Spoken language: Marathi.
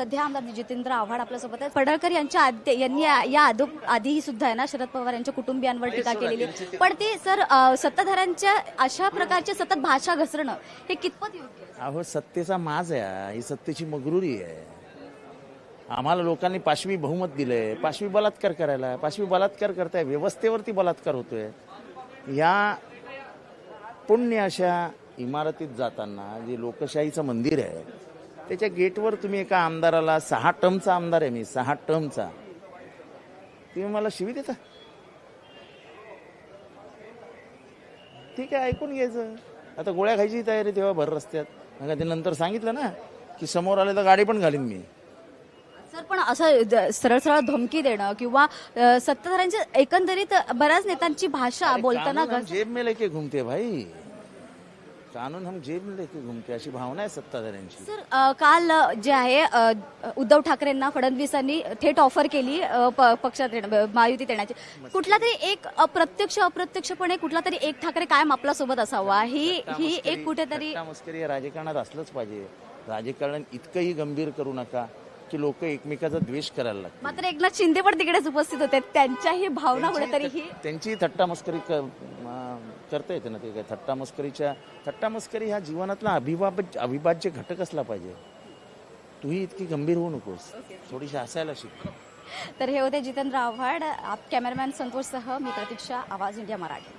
सध्या आमदार जितेंद्र आव्हाड आपल्यासोबत आहेत पडळकर यांच्या यांनी या आदो आधीही सुद्धा आहे ना शरद पवार यांच्या कुटुंबियांवर टीका केलेली. पण ते सर सत्ताधाऱ्यांच्या अशा प्रकारचे सतत भाषा घसरणं हे कितपत योग्य आहे? अहो सत्तेचा माज आहे हा. ही सत्तेची मगरुरी आहे आम्हाला लोकांनी पाशवी बहुमत दिलंय पाशवी बलात्कार करायला पाशवी बलात्कार करताय व्यवस्थेवरती बलात्कार होतोय या पुण्य अशा इमारतीत जाताना जे लोकशाहीचं मंदिर आहे त्याच्या गेटवर तुम्ही एका आमदाराला सहा टर्मचा आमदार आहे मी सहा टर्मचा. तुम्ही मला शिवी देता? ठीक आहे ऐकून घ्यायचं. आता गोळ्या खायची तयारी तेव्हा भर रस्त्यात. मग ते नंतर सांगितलं ना की समोर आले तर गाडी पण घालीन मी. सर पण असं सरळ सरळ धमकी देणं किंवा सत्ताधाऱ्यांच्या एकंदरीत बऱ्याच नेत्यांची भाषा बोलताना जेब में लेके घूमते भाई? कानून हम जेब में लेके घूमते अशी भावना आहे सत्ताधाऱ्यांची. सर अ, काल अ, जे आहे अ, उद्धव ठाकरेंना फडणवीसांनी थेट ऑफर केली अ, प- पक्षात महायुतीत येण्याची कुठला तरी एक अप्रत्यक्ष अप्रत्यक्षपणे कुठला तरी एक ठाकरे कायम आपल्यासोबत असावा ही ही एक कुठेतरी मस्करी हे राजकारणात असलंच पाहिजे. राजकारण इतकंही गंभीर करू नका. की लोक एकमेकाचा द्वेष करायला लागतात. मात्र एकनाथ शिंदे पण तिकडेच उपस्थित होते. त्यांच्याही भावना कुठेतरी ही त्यांची थट्टा मस्करी करता येते ना ते काय? थट्टा मस्करीच्या थट्टा मस्करी हा जीवनातला अभिभाब अविभाज्य घटक असला पाहिजे. तूही इतकी गंभीर होऊ नकोस. थोडीशी हसायला शिक. तर हे होते जितेंद्र आव्हाड आप कॅमेरामॅन संतोषसह मी प्रतीक्षा आवाज इंडिया मराठी.